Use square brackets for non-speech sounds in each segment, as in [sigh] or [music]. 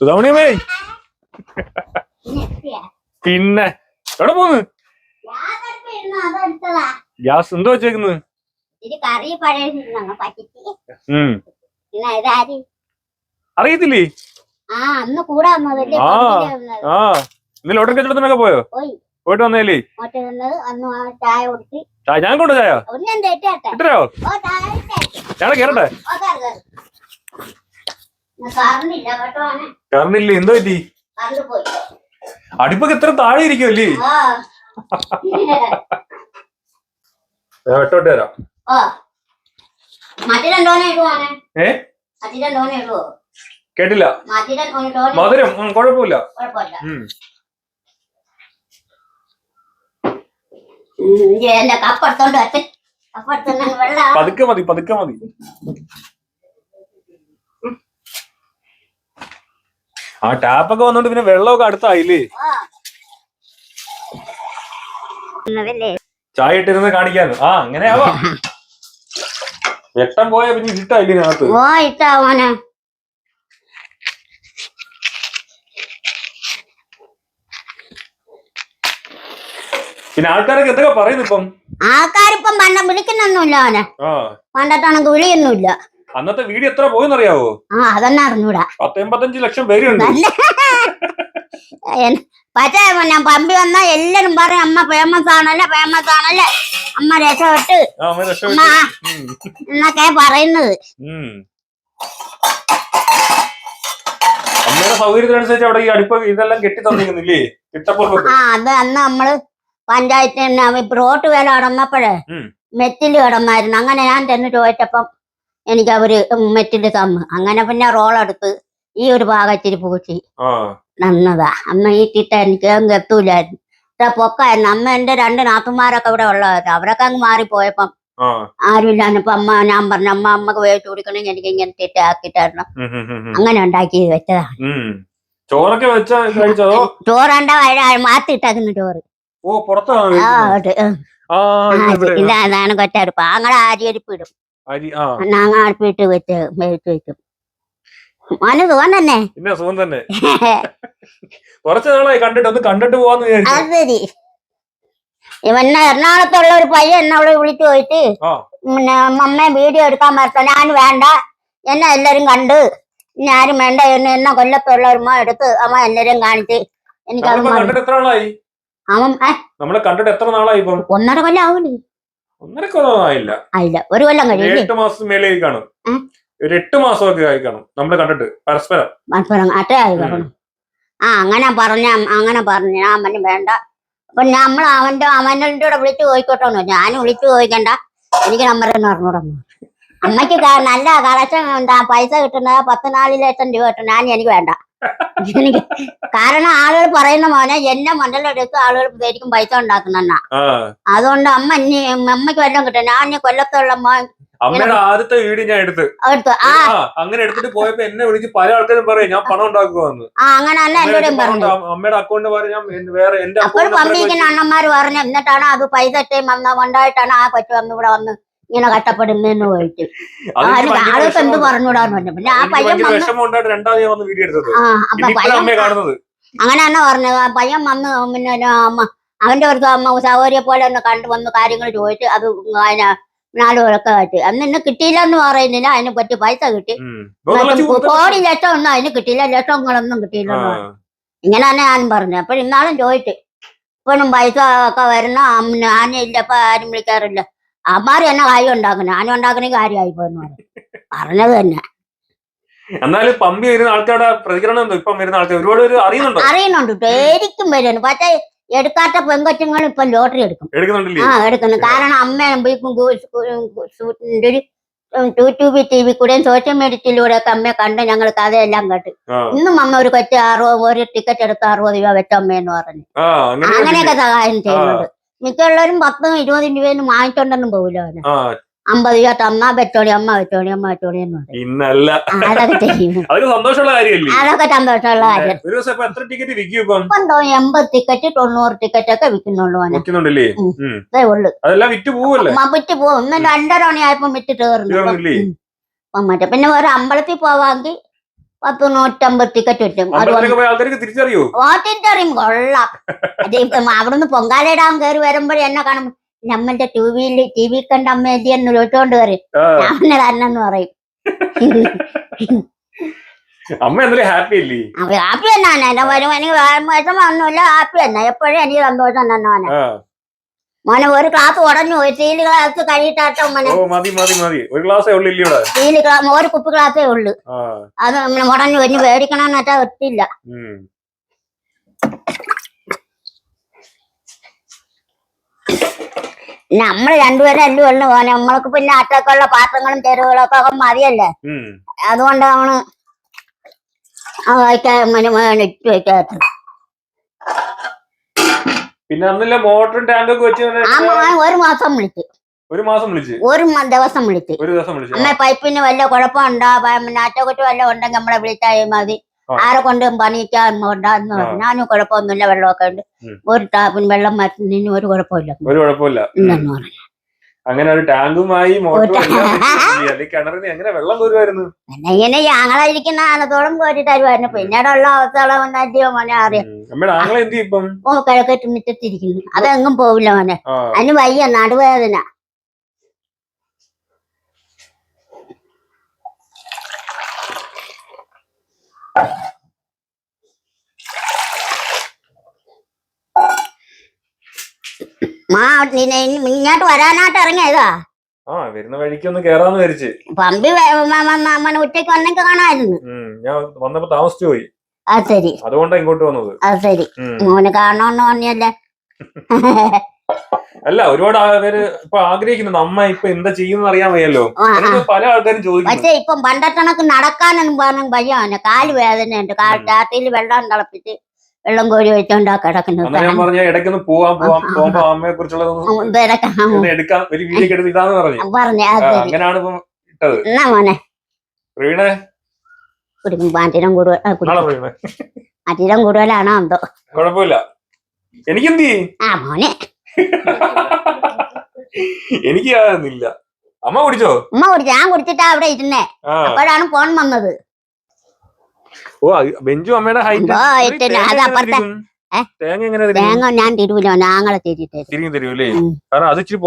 സുധാമണിയമ്മേ പിന്നെ. എവിടെ പോന്ന്? ഗ്യാസ് എന്തോ വെച്ചേക്കുന്നത്? ഇതാരി അറിയത്തില്ലേ? ആ ഇന്നലെ ഓട്ടർ കച്ചവടത്തിനൊക്കെ പോയോ? പോയി. പോയിട്ട് വന്നേലേ ചായ ഞാൻ കൊണ്ട് ചായ? ഇട്ടരോ ഞാൻ കേറട്ടെ ഓ കയറ് കയറ്. ഇന്ന് കറണ്ടില്ല എന്തോ പറ്റി? അടിപ്പൊക്കെ എത്ര താഴെ ഇരിക്കുമല്ലേ വെട്ടോട്ട് തരാം കേട്ടില്ല. മധുരം കൊഴപ്പില്ല കുഴപ്പമില്ല. പതുക്കെ മതി പതുക്കെ മതി. ആ ടാപ്പൊക്കെ വന്നോണ്ട് പിന്നെ വെള്ളമൊക്കെ അടുത്തായില്ലേ? ചായ ഇട്ടിരുന്ന് കാണിക്കാൻ. ആ അങ്ങനെ ആവാം. വെട്ടം പോയ പിന്നെ ഇട്ടായില്ലേ ഇതിനകത്ത്? പിന്നെ ആൾക്കാരൊക്കെ എന്തൊക്കെ പറയുന്നു ഇപ്പം? ആൾക്കാരിപ്പം പണ്ട വിളിക്കുന്നൊന്നുമില്ല അവനെ പണ്ടത്താണെങ്കിൽ വിളിയൊന്നുമില്ല. അന്നത്തെ വീഡിയോ എത്ര പോയെന്നറിയാവോ? ആ അതന്നെ അറിഞ്ഞൂടാ. ലക്ഷം പേരുണ്ട്. പക്ഷേ ഞാൻ പമ്പി വന്നാ എല്ലാരും പറയും അമ്മ ഫേമസ് ആണല്ലേ ഫേമസ് ആണല്ലേ? അമ്മ രക്ഷപ്പെട്ട്. അമ്മ എന്നൊക്കെ പറയുന്നത്. അമ്മയുടെ സൗകര്യത്തിനനുസരിച്ച് അവിടെ ഈ അടുപ്പ് ഇതെല്ലാം കെട്ടി തന്നിരിക്കുന്നില്ലേ? ആ അത് അന്ന് നമ്മൾ പഞ്ചായത്തിന് റോട്ട് വേല കിടന്നപ്പോഴേ. മെറ്റിൽ കിടന്നായിരുന്നു. അങ്ങനെ ഞാൻ തന്നെ ചോദിച്ചപ്പം എനിക്ക് അവർ മെറ്റിൽ തന്നു. അങ്ങനെ പിന്നെ റോൾ എടുത്ത് ഈ ഒരു ഭാഗത്തിരി പൂച്ചി നന്നതാ. അമ്മ ഈ തിട്ട എനിക്ക് അങ്ങ് എത്തൂലായിരുന്നു പൊക്കായിരുന്നു. അമ്മ എന്റെ രണ്ട് നാത്തുമാരൊക്കെ ഇവിടെ ഉള്ളതായിരുന്നു അവരൊക്കെ അങ്ങ് മാറിപ്പോയപ്പം ആരുമില്ലാന്ന് ഇപ്പൊ അമ്മ ഞാൻ പറഞ്ഞു അമ്മ അമ്മയ്ക്ക് വേവിച്ചു കൊടുക്കണമെങ്കിൽ എനിക്ക് ഇങ്ങനെ തിട്ട ആക്കി തരണം ഉം, ഉം, ഉം, ഉം. അങ്ങനെ ഉണ്ടാക്കി വെച്ചതാ. ഉം. ചോറൊക്കെ വെച്ച ചോറണ്ട മാത്തിട്ടാക്കുന്നു ചോറ്. ഓ പുറത്താണ് ആ കഴിക്കുന്നത്. അത്, ഉം. ആ ആ, ഇത് ഇവിടെ. ഇതാ അതാണ് കൊറ്റടുപ്പ് അങ്ങനെ ആര്യരിപ്പ് ഇടും അരി ആ. അടുപ്പിട്ട് വെച്ച് വേവിച്ച് വെക്കും. മോന് തോന്നന്നെ പിന്നെ സുഖം തന്നെ. [laughs] കുറച്ച് നാളായി കണ്ടിട്ട് ഒന്ന് കണ്ടിട്ട് പോവാന്ന് വിചാരിച്ചു. അത് ശരി. ഇവന്നെ എറണാകുളത്തുള്ള ഒരു പയ്യൻ എന്നെ അവിടെ വിളിച്ചു പോയിട്ട്. പിന്നെ അമ്മ വീഡിയോ എടുക്കാൻ പറ്റ ഞാൻ വേണ്ട. എന്നെ എല്ലാരും കണ്ട്. ഞാനും വേണ്ട. എന്നെ എന്ന എന്നെ മോ എടുത്ത് അമ്മ എല്ലാരും കാണിച്ച് എനിക്ക് നമ്മളിപ്പോ കണ്ടിട്ട് എത്ര നാളായി? അവൻ നമ്മളെ കണ്ടിട്ട് എത്ര നാളായി ഒന്നര കൊല്ലം ആവൂലേ ആയില്ല. ഒരു കൊല്ലം കഴിഞ്ഞു എട്ട് മാസം മേലെ കാണും. ഒരു എട്ട് മാസമൊക്കെ ആയി കാണും നമ്മൾ കണ്ടിട്ട് പരസ്പരം. പരസ്പരം അട്ടേ ആയി കാണും. ആ അങ്ങനെ പറഞ്ഞ അങ്ങനെ പറഞ്ഞു ഞാൻ അവന് വേണ്ട. അപ്പൊ നമ്മൾ അവന്റെ അവന്റെ കൂടെ വിളിച്ചു ചോദിക്കോട്ടോന്ന് ഞാൻ വിളിച്ചു ചോദിക്കണ്ട എനിക്ക് നമ്പർ തന്നെ പറഞ്ഞു അമ്മയ്ക്ക് നല്ല കളക്ഷൻ എന്താ പൈസ കിട്ടുന്നത് പത്ത് നാല് ലക്ഷം രൂപ കിട്ടും. ഞാൻ എനിക്ക് വേണ്ട. എനിക്ക് കാരണം ആളുകൾ പറയുന്ന മോനെ എന്നെ മണ്ഡലം ആളുകൾ ശരിക്കും പൈസ ഉണ്ടാക്കുന്ന അതുകൊണ്ട് അമ്മ ഇനി അമ്മയ്ക്ക് വല്ലതും കിട്ടും ഞാൻ ഇനി കൊല്ലത്തുള്ള മോൻ അമ്മയുടെ ആദ്യത്തെ വീട് ഞാൻ എടുത്ത്. അങ്ങനെ എടുത്തിട്ട് പോയപ്പോ എന്നെ വിളിച്ച് പല ആൾക്കാരും പറയും ഞാൻ പണം ഉണ്ടാക്കുവാന്ന്. അമ്മയുടെ അക്കൗണ്ട് പറഞ്ഞു ഞാൻ വേറെ എന്റെ അക്കൗണ്ട് അണ്ണന്മാര് പറഞ്ഞു എന്നിട്ടാണ് അത് പൈസ ഇട്ടേം വന്ന ഉണ്ടായിട്ടാണ് ആ കൊച്ചു വന്ന് ഇവിടെ വന്ന് ഇങ്ങനെ കഷ്ടപ്പെടുന്നതെന്ന് പോയിട്ട്. എന്ത് പറഞ്ഞുകൂടാന്ന് പറഞ്ഞു പിന്നെ ആ പയ്യൻ ആ അപ്പൊ പയ്യൻ പറഞ്ഞത്? ആ പയ്യൻ വന്ന് പിന്നെ അമ്മ അവന്റെ ഒരു അമ്മ സൗകര്യ പോലെ ഒന്ന് കണ്ടു വന്ന് കാര്യങ്ങൾ ചോദിച്ച് അത് അതിന് നാല് പേരൊക്കെ ആയിട്ട്. അന്ന് ഇന്ന് കിട്ടിയില്ല എന്ന് പറയുന്നില്ല. അതിനെ പറ്റി പൈസ കിട്ടി. കോടി ലക്ഷം ഒന്നും അതിന് കിട്ടിയില്ല. ലക്ഷങ്ങളൊന്നും കിട്ടിയില്ല. ഇങ്ങനെ തന്നെ ഞാനും പറഞ്ഞു അപ്പൊ ഇന്നാളും ചോദിച്ചു. ഇപ്പോഴും പൈസ ഒക്കെ വരുന്ന ഞാനില്ല ഇപ്പൊ ആരും വിളിക്കാറില്ല. അമ്മാര് തന്നെ കാര്യം ഉണ്ടാക്കുന്നു. ഞാനും ഉണ്ടാക്കണ കാര്യമായി പോയെന്ന് പറഞ്ഞു. പറഞ്ഞത് തന്നെ. എന്നാലും പമ്പി വരുന്ന ആൾക്കാരുടെ പ്രതികരണം ഇപ്പം വരുന്ന ആൾക്കാർ ഒരുപാട് പേര് അറിയുന്നുണ്ടോ? അറിയുന്നുണ്ട്. പേരിക്കും വരുന്നു പക്ഷേ എടുക്കാത്ത പെങ്കൊച്ചുങ്ങൾ ഇപ്പൊ ലോട്ടറി എടുക്കും. ആ എടുക്കുന്നു. കാരണം അമ്മയും ഒരു യൂട്യൂബ് ടി വി കൂടെയും സോഷ്യൽ മീഡിയയിലൂടെ ഒക്കെ അമ്മയെ കണ്ട് ഞങ്ങൾ കഥയെല്ലാം കേട്ട്. ഇന്നും അമ്മ ഒരു കൊച്ചു അറുപത് ഒരു ടിക്കറ്റ് എടുത്ത് അറുപത് രൂപ വെച്ച അമ്മയെന്ന് പറഞ്ഞു. അങ്ങനെയൊക്കെ സഹായം ചെയ്യുന്നുണ്ട്. മിക്കുള്ളവരും പത്തും ഇരുപതും രൂപയൊന്നും വാങ്ങിച്ചോണ്ടൊന്നും പോകില്ല അവന്. അമ്പത് രൂപ തന്നാ വെച്ചോളി അമ്മ വെച്ചോളി അമ്മ വെച്ചോളി എന്ന് പറയും. ഇന്നല്ല. അതൊക്കെ ചെയ്യും അതൊക്കെ സന്തോഷമുള്ള കാര്യമല്ലേ? അതൊക്കെ സന്തോഷമുള്ള കാര്യം. ഒരു ദിവസം എത്ര ടിക്കറ്റ് വിൽക്കും എൺപത് ടിക്കറ്റ് തൊണ്ണൂറ് ടിക്കറ്റ് ഒക്കെ വിൽക്കുന്നുള്ളൂ വിൽക്കുന്നുണ്ടല്ലേ. ഉള്ളു. അതെല്ലാം വിറ്റ് പോവല്ലേ? വിറ്റ് പോകും ഇന്ന് രണ്ടര മണിയായപ്പോ വിറ്റ് തീർന്നു. മറ്റേ പിന്നെ ഒരു അമ്പലത്തിൽ പോവാമെങ്കിൽ പത്ത് നൂറ്റമ്പത് ടിക്കറ്റ് കിട്ടും. പോയ ആൾക്കാർക്ക് തിരിച്ചറിയോ? കൊള്ളാം. അത് അവിടുന്ന് പൊങ്കാലയിടാൻ കയറി വരുമ്പോഴേ എന്നെ കാണും നമ്മളുടെ ടി വിയിൽ ടി വി കണ്ട അമ്മ എന്ന് ചോദിച്ചോണ്ട് കയറി ഞാൻ തന്നെ പറയും. അമ്മ എന്തായാലും ഹാപ്പി അല്ലേ? ഹാപ്പി തന്നെയാണ് എന്റെ വരും എനിക്ക് വിഷമൊന്നുമില്ല ഹാപ്പി തന്നെ. എപ്പോഴും എനിക്ക് സന്തോഷം തന്നെ മോനെ ഒരു ക്ലാസ് ഉടഞ്ഞു. പോയി സ്റ്റീൽ ക്ലാസ് കഴിയിട്ടാട്ടോ മോനെ. ഓ മതി മതി മതി. ഒരു ഗ്ലാസ്സേ ഉള്ളു ഇല്ലേ ഇവിടെ? സ്റ്റീൽ ക്ലാസ് ഒരു കുപ്പി ക്ലാസ്സേ ഉള്ളു. അത് നമ്മൾ മുടഞ്ഞു ഇനി മേടിക്കണമെന്ന് വെച്ചാൽ നമ്മൾ നമ്മൾ രണ്ടുപേരും അല്ലേ ഉള്ളു മോനെ. നമ്മൾക്ക് പിന്നെ അറ്റക്കുള്ള പാത്രങ്ങളും തെരുവുകളും ഒക്കെ മതിയല്ലേ? അതുകൊണ്ടാണ് വയ്ക്കാൻ മോനെ ഇട്ട് വെക്കാത്ത പിന്നെ അന്നില്ല മോട്ടറും ടാങ്കൊക്കെ വെച്ച് ഒരു മാസം വിളിച്ചു. ഒരു മാസം വിളിച്ച്? ഒരു ദിവസം വിളിച്ച്. ഒരു ദിവസം വിളിച്ച് അമ്മ പൈപ്പിന് വല്ല കുഴപ്പമുണ്ടോ? നാറ്റക്കുറ്റി വല്ല ഉണ്ടെങ്കിൽ നമ്മളെ വിളിച്ചാൽ മതി. ആരെ കൊണ്ട് പണിയിക്കാൻ ഉണ്ടാന്ന് പറഞ്ഞു. ഞാനും കുഴപ്പമൊന്നുമില്ല വെള്ളമൊക്കെ ഉണ്ട്. ഒരു ടാപ്പിന് വെള്ളം മറ്റുന്നതിന് ഒരു കുഴപ്പമില്ല. ഒരു കുഴപ്പമില്ല. പറഞ്ഞു. അങ്ങനെ ഒരു ടാങ്കുമായി മോട്ടറും അല്ലെങ്കിൽ കിണറിന് എങ്ങനെ വെള്ളം കോരുമായിരുന്നു? ഇങ്ങനെ ഞങ്ങളിരിക്കുന്ന ആനത്തോളം കോരി തരുമായിരുന്നു. പിന്നീടുള്ള അവസ്ഥകളെ ഉണ്ടാക്കിയോ മോനെ അറിയാം. അമ്മയുടെ ആങ്ങളെ എന്ത് ഇപ്പം? ഓ കിഴക്കറ്റ് മുറ്റത്തിരിക്കുന്നു. അതെങ്ങും പോവില്ല മോനെ. അതിന് വയ്യ നടുവേദന. മാ നിന്നെ ഇങ്ങോട്ട് വരാനായിട്ട് ഇറങ്ങിയതാ ആ വരുന്ന വഴിക്ക് ഒന്ന് കേറാന്ന് വിചാരിച്ച്. പമ്പി ഉച്ചയ്ക്ക് വന്നെങ്കിൽ കാണാമായിരുന്നു. ഞാൻ വന്നപ്പോ താമസിച്ചു പോയി. അത് ശരി. അതുകൊണ്ടാ ഇങ്ങോട്ട് വന്നത്. അത് ശരി. മോനെ മോന് കാണണമെന്ന് പറഞ്ഞല്ലേ? [laughs] അല്ല ഒരുപാട് പേര് ഇപ്പൊ ആഗ്രഹിക്കുന്നുണ്ട്. അമ്മ ഇപ്പൊ എന്താ ചെയ്യുന്ന അറിയാൻ വയ്യല്ലോ. ആ, ആ. പല ആൾക്കാരും ചോദിക്കുന്നു. പക്ഷെ ഇപ്പം പണ്ടത്തെ കണക്ക് നടക്കാനൊന്നും പറഞ്ഞു ഭയമാണ് കാൽ വേദനയുണ്ട്. കാൽ. രാത്രിയിൽ വെള്ളം തിളപ്പിച്ച് വെള്ളം കോരി വെച്ചോണ്ടാ കിടക്കുന്നത് ഞാൻ പറഞ്ഞ ഇടയ്ക്കൊന്ന് പോവാം പോവാം പോകുമ്പോ അമ്മയെ കുറിച്ചുള്ളതൊന്ന് ഇവരൊക്കെ ഒന്ന് എടുക്കാം ഒരു വീഡിയോ എടുത്ത് ഇതാന്ന് പറഞ്ഞു. പറഞ്ഞ അങ്ങനെയാണ് ഇപ്പം ഇട്ടത്. എന്നാ മോനെ? പ്രവീണെ കുടിക്കും കൂടുതൽ കൂടുതലാണോ എന്തോ? കുഴപ്പമില്ല. എനിക്കെന്ത് ആ മോനെ. എനിക്ക് അമ്മ കുടിച്ചോ? അമ്മ കുടിച്ചു ഞാൻ കുടിച്ചിട്ടാ അവിടെ ഇരുന്നേ. അപ്പോഴാണ് ഫോൺ വന്നത്. ഓ ബെഞ്ചു അമ്മയുടെ ഹൈറ്റ്. തേങ്ങ എങ്ങനെ തേങ്ങ ഞാൻ തിരുവില്ല ഞങ്ങളെ തരുമല്ലേ ഉം. കാരണം അത് ഇച്ചിരി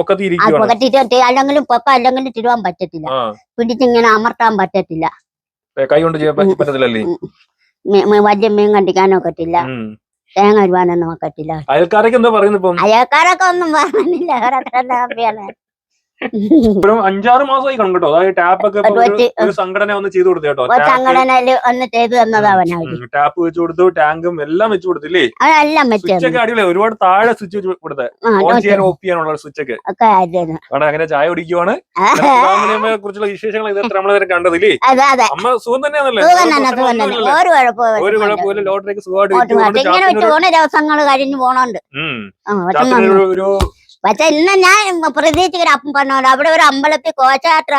അല്ലെങ്കിലും പൊക്ക അല്ലെങ്കിലും തിരുവാൻ പറ്റത്തില്ല. പിടിച്ചിങ്ങനെ അമർത്താൻ പറ്റത്തില്ല. കൈ കൊണ്ട് പറ്റത്തില്ലല്ലേ? വലിയ മീൻ കണ്ടിക്കാനോ ഉം. തേങ്ങ ഒരുവാനൊന്നും ഒക്കത്തില്ല. അയൽക്കാരൊക്കെ എന്താ പറയുന്നത് ഇപ്പം? അയൽക്കാരൊക്കെ ഒന്നും പറഞ്ഞില്ല. [laughs] ഇപ്പോഴും അഞ്ചാറ് മാസമായി കാണും കേട്ടോ. അതായത് ടാപ്പ് ഒക്കെ ഇപ്പൊ ഒരു- ഒരു സംഘടന ഒന്ന് ചെയ്തു കൊടുത്തു കേട്ടോ. ഒരു സംഘടനയിൽ ഒന്ന് ചെയ്തു തന്നതാ അവനവര് ടാപ്പ് വെച്ച് കൊടുത്തു ടാങ്കും എല്ലാം വെച്ച് കൊടുത്തില്ലേ സ്വിച്ച് പറ്റും ഒക്കെ അടിപൊളി ഒരുപാട് താഴെ സ്വിച്ച് വെച്ച് കൊടുത്തത് ഓൺ ചെയ്യാൻ ഓഫ് ചെയ്യാനുള്ള സ്വിച്ച് ഒക്കെ. ഒക്കെ ആയിരുന്നു. കാരണം അങ്ങനെ ചായ കുടിക്കുവാണ്. കുറിച്ചുള്ള വിശേഷങ്ങൾ ഇത് നമ്മൾ വരെ കണ്ടതില്ലേ അതെ അതെ. അമ്മ സുഖം തന്നെയാണല്ലേ? സുഖം തന്നെ സുഖം തന്നെ. ഒരു കുഴപ്പമില്ല ഒരു കുഴപ്പമില്ല ലോട്ടറിക്ക് സുഖമായിട്ട് വിറ്റ്. ഇങ്ങനെ വെച്ച് പോണ ദിവസങ്ങൾ കഴിഞ്ഞു പോണോണ്ട്. ഉം. ആ, ഒരു- ഒരു പക്ഷെ ഇന്ന് ഞാൻ പ്രതീക്ഷിക്കുന്ന അപ്പം പറഞ്ഞോണ്ട് അവിടെ ഒരു അമ്പലത്തിൽ കോച്ചാട്ട.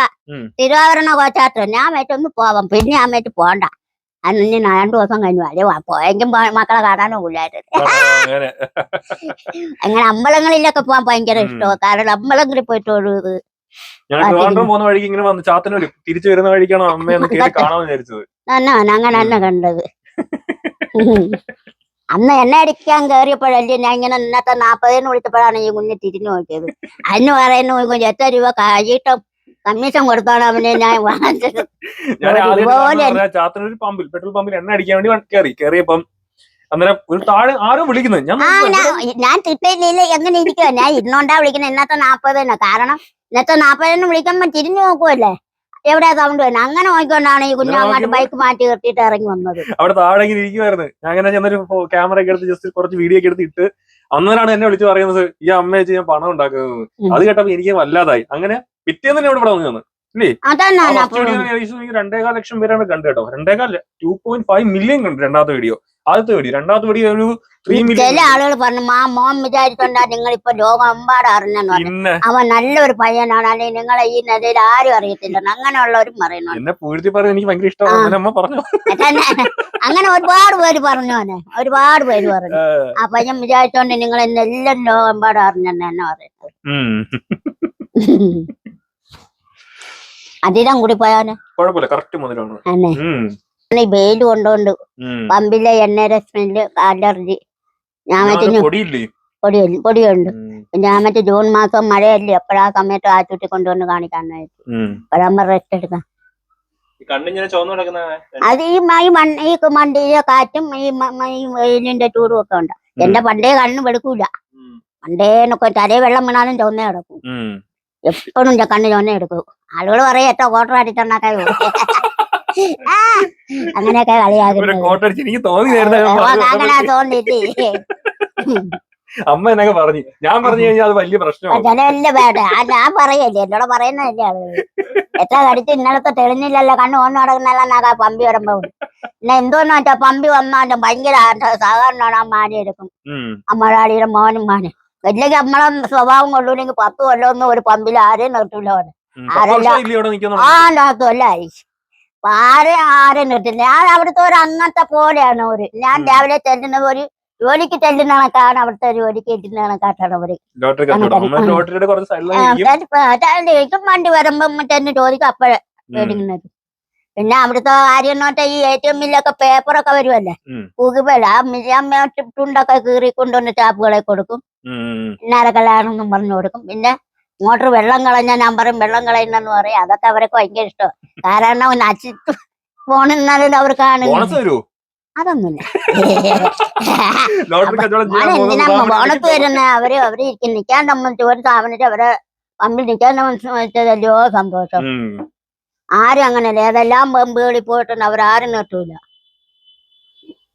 തിരുവാഭരണ കോച്ചാട്ട ഞാൻ മേറ്റൊന്ന് പോവാം. പിന്നെ ഞാൻ മേറ്റ് പോണ്ട. അന്ന് ഇനി രണ്ടു ദിവസം കഴിഞ്ഞു അല്ലേ പോയെങ്കിൽ മക്കളെ കാണാനോ ഇല്ലായിരുന്നു അങ്ങനെ. അമ്പലങ്ങളിലൊക്കെ പോകാൻ ഭയങ്കര ഇഷ്ടോ ഇഷ്ടമാണ്. കാരണം അമ്പലങ്ങളിൽ പോയിട്ട് ഒരു പോകുന്ന വഴിക്ക് ഇങ്ങനെ വന്ന് ചാത്തന വരും. തിരിച്ചു വരുന്ന വഴിക്കാണോ അമ്മയെന്ന് [laughs] കാണാൻ വിചാരിച്ചത്. അങ്ങനെ തന്നെ കണ്ടത്. [laughs] അന്ന് എണ്ണ അടിക്കാൻ കയറിയപ്പോഴല്ലേ ഞാൻ ഇങ്ങനെ ഇന്നത്തെ നാപ്പതിന് വിളിച്ചപ്പോഴാണ് ഈ കുഞ്ഞ് തിരിഞ്ഞു നോക്കിയത്. അതിന് പറയുന്നു "കുഞ്ഞ് എത്ര രൂപ കഴിയിട്ടും കമ്മീഷൻ കൊടുത്താണ് അവനെ ഞാൻ വാങ്ങിച്ചത്. ഞാൻ തിട്ടില്ല ആദ്യം ചാത്തന ഒരു പമ്പിൽ പെട്രോൾ പമ്പിൽ എണ്ണ അടിക്കാൻ വേണ്ടി വ- കയറി കയറിയപ്പം അന്നേരം ഒരു താഴെ ആരോ വിളിക്കുന്നത് ഞാൻ ആ നോക്കുമ്പോ ഞാൻ ഞാൻ തിട്ടയില്ല എങ്ങനെ ഇരിക്കുക ഞാൻ ഇരുന്നോണ്ടാ വിളിക്കുന്നത് ഇന്നത്തെ നാപ്പതിന്. കാരണം ഇന്നത്തെ നാപ്പതിന് വിളിക്കുമ്പോ തിരിഞ്ഞു നോക്കുവല്ലേ? എവിടെയാ സൗണ്ട് വരുന്നത് അങ്ങനെ നോക്കിക്കൊണ്ടാണ് ഈ കുഞ്ഞു ഇങ്ങനെ അങ്ങോട്ട് നോക്കിയപ്പോ- ബൈക്ക് മാറ്റി നിർത്തിയിട്ട് ഇറങ്ങി വന്നത്. അവിടെ താഴെ ഇങ്ങനെ ഇരിക്കുവായിരുന്നു. ഞാൻ അങ്ങനെ ചെന്നൊരു ക്യാമറ ഒക്കെ എടുത്ത് ജസ്റ്റ് കുറച്ച് വീഡിയോ ഒക്കെ എടുത്ത് ഇട്ട് അന്നേരമാണ് എന്നെ വിളിച്ചു പറയുന്നത് ഈ അമ്മ വെച്ച് ഞാൻ പണം ഉണ്ടാക്കുന്നത്. അത് കേട്ടപ്പോ എനിക്ക് വല്ലാതായി. അങ്ങനെ പിറ്റേന്ന് തന്നെ ഇവിടെ ഇവിടെ വന്നു എനിക്ക് രണ്ടേകാൽ ലക്ഷം പേരാണ് കണ്ടു കേട്ടോ. രണ്ടേകാൽ ടു പോയിന്റ് ഫൈവ് മില്യൺ കണ്ടു രണ്ടാമത്തെ വീഡിയോ ആദ്യത്തെ വെടി രണ്ടാമത്തെ വെടി ഒരു ത്രീ ചില മില്യൺ ആളുകൾ പറഞ്ഞു മാ മോൻ വിചാരിച്ചോണ്ടാ നിങ്ങൾ ഇപ്പൊ ലോകമെമ്പാട് അറിഞ്ഞെന്ന് പറഞ്ഞു. പിന്നെ അവൻ നല്ലൊരു പയ്യനാണ് അല്ലെങ്കിൽ നിങ്ങളെ ഈ നിലയിൽ ആരും അറിയത്തില്ല അങ്ങനെയുള്ളവരും പറയുന്നുണ്ട്. എന്നെ പൂഴ്ത്തി പറയാൻ എനിക്ക് ഭയങ്കര ഇഷ്ടമാണ്. അങ്ങനെ അമ്മ പറഞ്ഞു. തന്നെ. അങ്ങനെ ഒരുപാട് പേര് പറഞ്ഞു അവനെ. ഒരുപാട് പേര് പറഞ്ഞു. ആ. പയ്യൻ വിചാരിച്ചോണ്ട് നിങ്ങൾ എന്നെ എല്ലാം ലോകമെമ്പാട് അറിഞ്ഞെന്ന് പറയുന്നത്. ഉം. അധികം കൂടി പോയാനെ കുഴപ്പമില്ല. കറക്റ്റ് മുതലാണ്. ഉം. വെയിൽ കൊണ്ടുകൊണ്ട് ഉം. പമ്പിലെ എണ്ണയുടെ സ്മെല്ല് അലർജി. ഞാൻ ആ, മറ്റേ പൊടി പൊടിയുണ്ട്. ഞാൻ മറ്റേ ജൂൺ മാസം മഴയല്ലേ അപ്പോഴാ സമയത്ത് ആശുപത്രി കൊണ്ടുവന്ന് കാണിക്കാൻ ഉം. അപ്പോഴാകുമ്പോ റെസ്റ്റ് എടുക്കാം അത് ഈ ഈ മണ്ണ് ഈ മണ്ടിയിലെ കാറ്റും ഈ വെയിലിന്റെ ചൂടും ഒക്കെ ഉണ്ട്. എന്റെ പണ്ടേ കണ്ണ് വെടുക്കൂല പണ്ടേനൊക്കെ പണ്ടേ തലേ വെള്ളം വീണാലും ചുവന്നേ കിടക്കും. എപ്പോഴും കണ്ണ് ചുവന്നേ എടുക്കും ആളുകൾ പറയും എത്ര ഓട്ടർ അടിച്ചെണ്ണാക്കായി [laughs] അങ്ങനെയൊക്കെ കളിയാക്കുന്നത് എനിക്ക് തോന്നി തോന്നിട്ട് അമ്മ എന്നൊക്കെ പറഞ്ഞു. ഞാൻ പറഞ്ഞു കഴിഞ്ഞാൽ അത് വലിയ പ്രശ്നമാണ്. വേണ്ട ഞാൻ പറയല്ലേ എന്നോട് പറയുന്നതല്ലേ ആളുകൾ എത്ര കടിച്ച് ഇന്നലത്തെ തെളിഞ്ഞില്ലല്ലോ കണ്ണു ഓന്ന് കിടക്കുന്നല്ല പമ്പി വരുമ്പോ. പിന്നെ എന്തോന്ന് വെച്ചാ പമ്പി വന്നാലും ഭയങ്കര സാധാരണ ആ മാന എടുക്കും. അമ്മഴാടിയുടെ മോനും മാനും. ഇല്ലെങ്കിൽ നമ്മളെ സ്വഭാവം കൊള്ളൂല്ലെങ്കിൽ പത്ത് കൊല്ലമൊന്നും ഒരു പമ്പിൽ ആരെയും നിർത്തില്ല ആരല്ല? ആ നടത്തുമല്ല അപ്പൊ ആരെ കിട്ടില്ല നിർത്തില്ല ഞാൻ അവിടുത്തെ ഒരു അന്നത്തെ പോലെയാണ് ഒരു ഞാൻ. രാവിലെ തെല്ലുന്ന ഒരു ജോലിക്ക് തെല്ലുന്ന കണക്കാണ് അവിടുത്തെ ഒരു ജോലിക്ക് എത്തുന്ന കണക്കാട്ടാണ് അവർ ലോട്ടറി കച്ചവടം. അമ്മ കുറച്ച് സ്ഥലം എനിക്കും വണ്ടി വരുമ്പം തന്നെ ചോദിക്കും അപ്പോഴേ മേടിക്കുന്നത് പിന്നെ അവിടുത്തെ കാര്യം നോട്ടെ ഈ എ ടി എമ്മിലൊക്കെ പേപ്പറൊക്കെ വരുമല്ലേ ഉം. കൂകുമ്പോൾ ആ മിജാമ്മ തുണ്ടൊക്കെ കീറി കൊണ്ടുവന്ന് ടാപ്പുകളെ കൊടുക്കും. പിന്നെ കല്യാണമെന്നും പറഞ്ഞു കൊടുക്കും. പിന്നെ മോട്ടർ വെള്ളം കളഞ്ഞ ഞാൻ പറയും വെള്ളം കളയുന്നെന്ന് പറയും. അതൊക്കെ അവരൊക്കെ ഭയങ്കര ഇഷ്ടം. കാരണം നശിച്ചു പോണെന്നാലും അവർ കാണുന്നു. അതൊന്നുമില്ല. [laughs] എന്തിനാ ഓണത്ത് വരുന്ന അവർ അവർ ഇരിക്കും. നിൽക്കാൻ സംബന്ധിച്ച് ഒരു സ്ഥാപനത്തിൽ അവരെ പമ്പിൽ നിക്കാൻ സംബന്ധിച്ചതല്ലോ സന്തോഷം. ആരും അങ്ങനെയല്ല. ഏതെല്ലാം പമ്പുകളിൽ പോയിട്ടുണ്ട് അവരാരും നിർത്തൂല.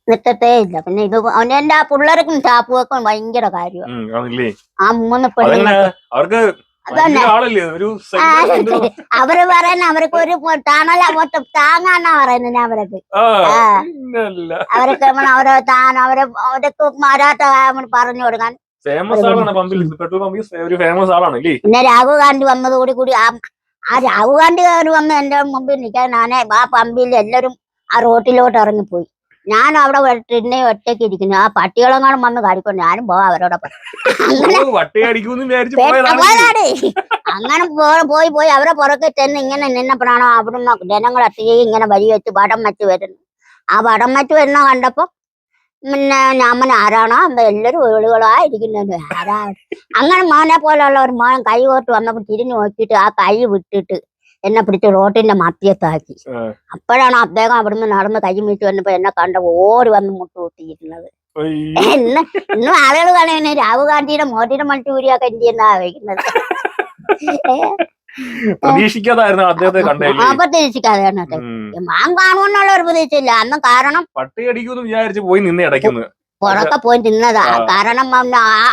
നിർത്തത്തേ ഇല്ല. പിന്നെ ഇത് അവനെ എന്റെ ആ പിള്ളേർക്കും ചാപ്പുവെക്കും ഭയങ്കര കാര്യമാണ് ആ മൂന്ന് പെണ്ണുങ്ങൾ അവർക്ക് [laughs] അവർ പറയുന്ന അവർക്ക് ഒരു തണല മൊത്തം താങ്ങാന്നാ പറയുന്നത് അവരൊക്കെ. നമ്മൾ അവരെ താൻ അവരെ അവരൊക്കെ മരാത്ത പറഞ്ഞു കൊടുക്കാൻ ഫേമസ് ആളാണ് പമ്പിൽ. പെട്രോൾ പമ്പിൽ ഒരു ഫേമസ് ആളാണ് പിന്നെ രാഹുൽ ഗാന്ധി വന്നതോടി കൂടി ആ രാഹുൽ ഗാന്ധി വന്ന് എന്റെ മുമ്പിൽ നിൽക്കാൻ ഞാനേ ആ പമ്പിൽ എല്ലാരും ആ റോട്ടിലോട്ട് ഇറങ്ങിപ്പോയി. ഞാൻ അവിടെ വെട്ടിന്നെ ഒറ്റയ്ക്ക് ഇരിക്കുന്നു. ആ പട്ടികളെങ്ങാനും വന്ന് കാടിക്കൊണ്ട് ഞാനും പോവാ അവരോടൊപ്പം. അങ്ങനെ പോയി പോയി അവരെ പുറകെ ചെന്ന് ഇങ്ങനെ നിന്നപ്പോഴാണോ അവിടുന്ന് ജനങ്ങൾ അത്രയും ഇങ്ങനെ വഴി വെച്ച് വടം വെച്ച് വരുന്നു ആ വടം വെച്ച് വരുന്ന കണ്ടപ്പോ പിന്നെ ഞാൻ ആരാണോ? എല്ലാവരും ഒഴുകളായിരിക്കുന്നത് ആരാ? അങ്ങനെ മോനെ പോലെയുള്ള ഒരു മോൻ കൈ കോട്ട് വന്നപ്പോ തിരിഞ്ഞു നോക്കിയിട്ട് ആ കൈ വിട്ടിട്ട് എന്നെ പിടിച്ച് റോട്ടിന്റെ മധ്യത്താക്കി. അപ്പോഴാണ് അദ്ദേഹം അവിടുന്ന് നടന്ന് കൈ വീട്ട് വന്നപ്പോ എന്നെ കണ്ട ഓടി വന്ന് മുട്ടുകൂട്ടിയിരുന്നത്. ഇന്ന് ഇന്നും ആളുകൾ കാണുന്ന രാഹുൽ ഗാന്ധിയുടെ മോദിയുടെ മണിച്ചൂരിയൊക്കെ എന്ത് ചെയ്യുന്ന ആലോചിക്കുന്നത് പ്രതീക്ഷിക്കാതായിരുന്നു അദ്ദേഹത്തെ കണ്ടേ. ആ പ്രതീക്ഷിക്കാതെ കേട്ടോ മാൻ കാണുമെന്നുള്ള ഒരു പ്രതീക്ഷയില്ല. അന്ന് കാരണം പട്ടി അടിക്കുമെന്ന് വിചാരിച്ച് പോയി നിന്ന് അടയ്ക്കുന്നത് പുറക്കെ പോയി നിന്നതാ. കാരണം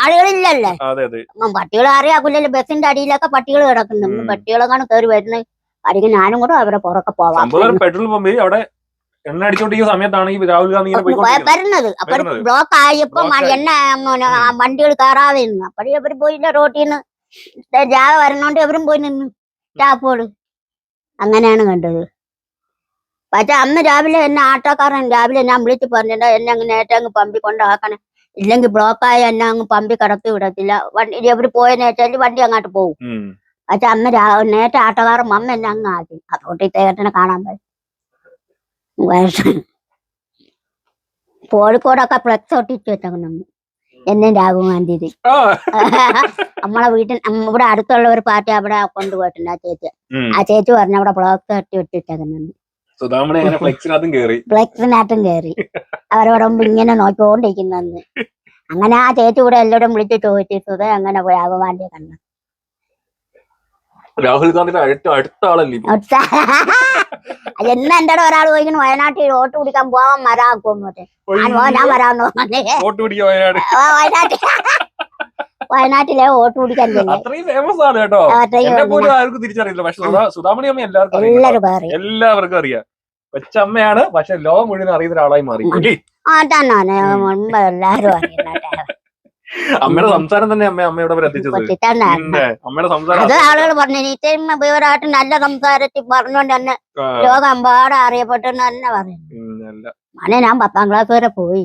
ആളുകളില്ലല്ലേ. പട്ടികൾ അറിയാക്കില്ലല്ലോ ബസിന്റെ അടിയിലൊക്കെ പട്ടികൾ കിടക്കുന്നു ഉം. പട്ടികളെങ്ങാണ് കയറി വരുന്നത് അടിക്കും ഞാനും കൂടെ അവരെ പുറക്കെ പോവാം. പെട്രോൾ പമ്പിൽ അവിടെ എണ്ണ അടിച്ചോണ്ടിരിക്കുന്ന സമയത്താണ് രാഹുൽ ഗാന്ധി വരുന്നത്. അപ്പൊ ബ്ലോക്ക് ആയപ്പോ. എണ്ണ വണ്ടികൾ കയറാതെ നിന്ന് അപ്പഴേ അവർ പോയില്ല റോട്ടിൽ നിന്ന്. ജാഗ വരണോണ്ട് അവരും പോയി നിന്ന്. ടാപ്പോട് അങ്ങനെയാണ് കണ്ടത്. പക്ഷെ അന്ന് രാവിലെ എന്നെ ആട്ടോക്കാരൻ രാവിലെ ഞാൻ വിളിച്ച് പറഞ്ഞിട്ട് എന്നെ അങ്ങ് നേരത്തെ അങ്ങ് പമ്പി കൊണ്ടാക്കണേ. ഇല്ലെങ്കിൽ ബ്ലോക്കായി എന്നെ അങ്ങ് പമ്പി കടത്തി വിടത്തില്ല. വണ്ടി ഇവർ പോയെന്ന് വെച്ചാൽ വണ്ടി അങ്ങോട്ട് പോകും. അന്ന് രാ- നേരത്തെ ആട്ടോക്കാരൻ വന്ന് എന്നെ അങ്ങ് ആക്കി അതുകൊണ്ട് തേട്ടനെ കാണാൻ പറ്റും. വയസ്സ് കോഴിക്കോടൊക്കെ ഫ്ലക്സ് ഒട്ടിച്ച് വെച്ചേക്കണം എന്നെ രാഘു ഗാന്ധി നമ്മളെ വീട്ടിൽ ഇവിടെ അടുത്തുള്ള ഒരു പാർട്ടി അവിടെ കൊണ്ടുപോയിട്ടുണ്ട് ആ ചേച്ചി. ആ ചേച്ചി പറഞ്ഞു അവിടെ ഫ്ലെക്സ് ഒട്ടി അങ്ങനെ ഫ്ലെക്സിനകത്തും കയറി മുമ്പ് ഇങ്ങനെ നോക്കിക്കൊണ്ടിരിക്കുന്നു അങ്ങനെ ആ ചേച്ചി കൂടെ എല്ലാവരും വിളിച്ച് ചോദിച്ചു സുധ അങ്ങനെ രാഘു ഗാന്ധിയെ കണ്ടു? രാഹുൽ ഗാന്ധിയുടെ ഏറ്റവും അടുത്ത ആളല്ലേ? എന്ന് എന്റെ ഒരാൾ ചോദിക്കുന്നു വയനാട്ടിൽ വോട്ട് പിടിക്കാൻ പോവാൻ മരാക്കും പറഞ്ഞു ഞാൻ പോ, ഞാൻ വരാന്ന് പറഞ്ഞു വോട്ട് പിടിക്കുക വയനാട്. ആ, വയനാട്ടിൽ. വയനാട്ടിലെ വോട്ട് പിടിക്കാൻ ചെല്ലി അത്രയും ഫേമസ് ആണ് കേട്ടോ. എന്നെ പോലും ആർക്കും തിരിച്ചറിയില്ല. പക്ഷെ സുധാ സുധാമണി അമ്മ എല്ലാവർക്കും അറിയാം. എല്ലാരും പറയും എല്ലാവർക്കും അറിയാം. കൊച്ചമ്മയാണ് പക്ഷെ ലോകം മുഴുവൻ അറിയുന്ന ഒരാളായി മാറി? ആ തന്നെ എല്ലാരും അറിയുന്നുണ്ട് അമ്മയുടെ സംസാരം തന്നെ അമ്മ അമ്മയോട് പിന്നെ അമ്മയുടെ സംസാരം അത് ആളുകൾ പറഞ്ഞു ഇത്രയും വിവരമായിട്ട് നല്ല സംസാരത്തിൽ പറഞ്ഞോണ്ട് തന്നെ ലോകം എമ്പാടെ അറിയപ്പെട്ടെന്ന് തന്നെ പറയും ഉം, ഞാൻ പത്താം ക്ലാസ് വരെ പോയി.